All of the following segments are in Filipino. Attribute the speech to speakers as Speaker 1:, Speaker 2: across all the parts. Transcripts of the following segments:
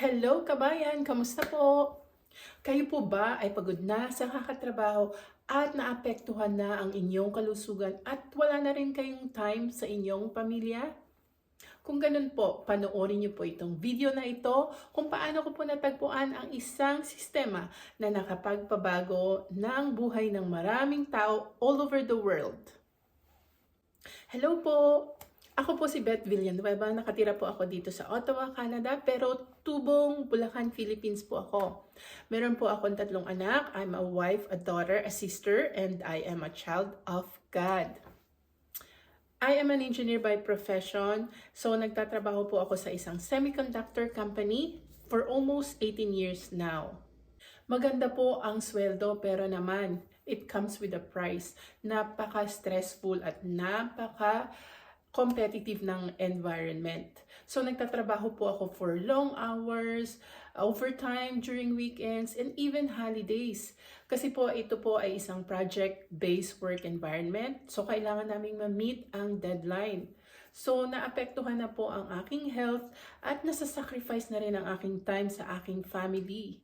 Speaker 1: Hello kabayan, kamusta po? Kayo po ba ay pagod na sa kakatrabaho at naapektuhan na ang inyong kalusugan at wala na rin kayong time sa inyong pamilya? Kung ganun po, panoorin niyo po itong video na ito kung paano ko po natagpuan ang isang sistema na nakapagpabago ng buhay ng maraming tao all over the world. Hello po! Ako po si Beth Villanueva. Nakatira po ako dito sa Ottawa, Canada, pero tubong Bulacan, Philippines po ako. Meron po akong tatlong anak. I'm a wife, a daughter, a sister, and I am a child of God. I am an engineer by profession. So, nagtatrabaho po ako sa isang semiconductor company for almost 18 years now. Maganda po ang sweldo pero naman, it comes with a price. Napaka-stressful at napaka competitive ng environment. So nagtatrabaho po ako for long hours, overtime during weekends, and even holidays. Kasi po ito po ay isang project-based work environment. So kailangan naming ma-meet ang deadline. So naapektuhan na po ang aking health at nasa-sacrifice na rin ang aking time sa aking family.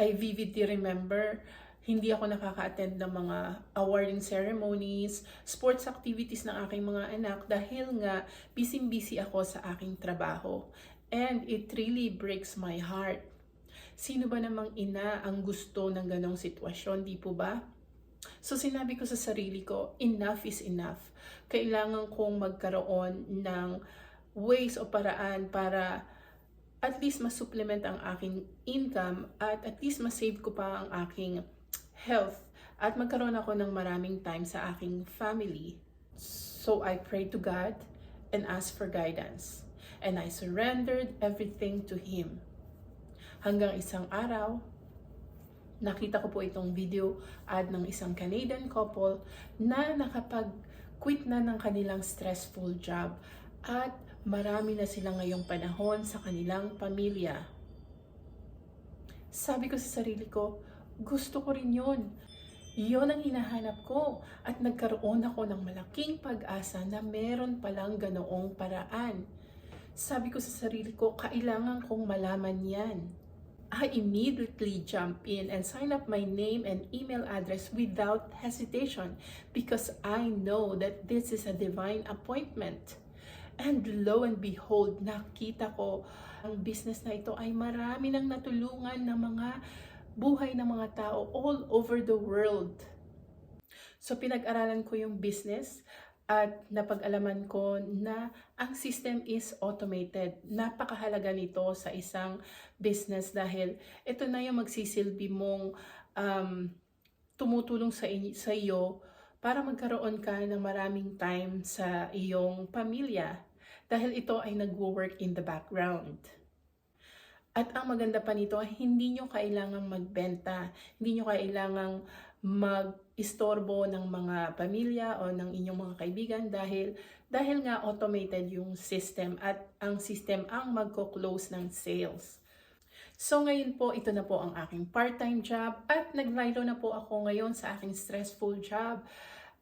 Speaker 1: I vividly remember hindi ako nakaka-attend ng mga awarding ceremonies, sports activities ng aking mga anak dahil nga busy-busy ako sa aking trabaho. And it really breaks my heart. Sino ba namang ina ang gusto ng ganong sitwasyon, di po ba? So sinabi ko sa sarili ko, enough is enough. Kailangan kong magkaroon ng ways o paraan para at least ma-supplement ang aking income at at least ma-save ko pa ang aking health at magkaroon ako ng maraming time sa aking family. So I prayed to God and asked for guidance. And I surrendered everything to Him. Hanggang isang araw, nakita ko po itong video ad ng isang Canadian couple na nakapag-quit na ng kanilang stressful job at marami na sila ngayong panahon sa kanilang pamilya. Sabi ko sa sarili ko, gusto ko rin yun. Yun ang hinahanap ko at nagkaroon ako ng malaking pag-asa na meron palang ganoong paraan. Sabi ko sa sarili ko, kailangan kong malaman yan. I immediately jump in and sign up my name and email address without hesitation because I know that this is a divine appointment. And lo and behold, nakita ko ang business na ito ay marami nang natulungan ng mga buhay ng mga tao all over the world. So pinag-aralan ko yung business at napag-alaman ko na ang system is automated. Napakahalaga nito sa isang business dahil ito na yung magsisilbi mong um, tumutulong sa, inyo, sa iyo para magkaroon ka ng maraming time sa iyong pamilya dahil ito ay nagwo-work in the background. At ang maganda pa nito, hindi nyo kailangang magbenta, hindi nyo kailangang mag-istorbo ng mga pamilya o ng inyong mga kaibigan dahil dahil nga automated yung system at ang system ang magko-close ng sales. So ngayon po, ito na po ang aking part-time job at naglaylo na po ako ngayon sa aking stressful job.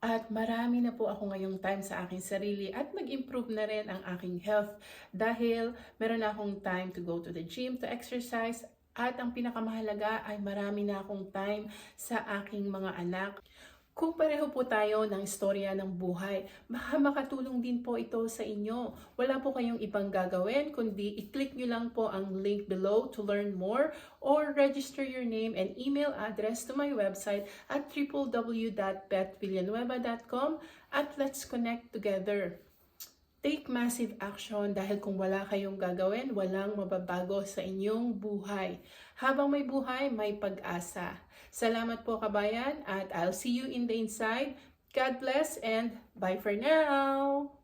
Speaker 1: At marami na po ako ngayong time sa aking sarili at mag-improve na rin ang aking health dahil meron na akong time to go to the gym, to exercise, at ang pinakamahalaga ay marami na akong time sa aking mga anak. Kung pareho po tayo ng istorya ng buhay, baka makatulong din po ito sa inyo. Wala po kayong ibang gagawin, kundi i-click nyo lang po ang link below to learn more or register your name and email address to my website at www.betvillanueva.com at let's connect together. Take massive action dahil kung wala kayong gagawin, walang mababago sa inyong buhay. Habang may buhay, may pag-asa. Salamat po kabayan at I'll see you in the inside. God bless and bye for now!